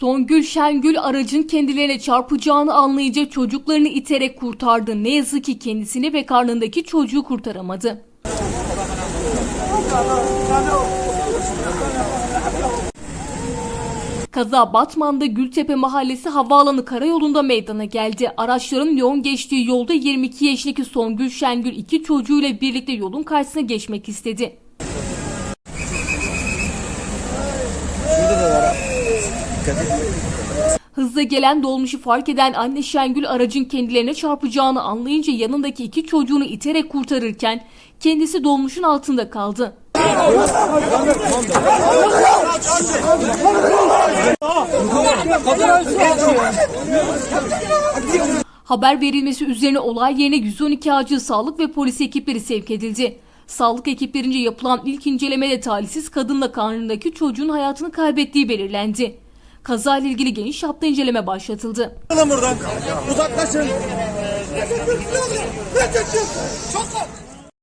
Songül Şengül aracın kendilerine çarpacağını anlayınca çocuklarını iterek kurtardı. Ne yazık ki kendisini ve karnındaki çocuğu kurtaramadı. Kaza Batman'da Gültepe Mahallesi havaalanı karayolunda meydana geldi. Araçların yoğun geçtiği yolda 22 yaşındaki Songül Şengül iki çocuğuyla birlikte yolun karşısına geçmek istedi. Hızla gelen dolmuşu fark eden anne Şengül aracın kendilerine çarpacağını anlayınca yanındaki iki çocuğunu iterek kurtarırken kendisi dolmuşun altında kaldı. Haber verilmesi üzerine olay yerine 112 acil sağlık ve polis ekipleri sevk edildi. Sağlık ekiplerince yapılan ilk incelemede talihsiz kadınla karnındaki çocuğun hayatını kaybettiği belirlendi. Kazayla ilgili geniş çapta inceleme başlatıldı. Buradan. Uzaklaşın. Çok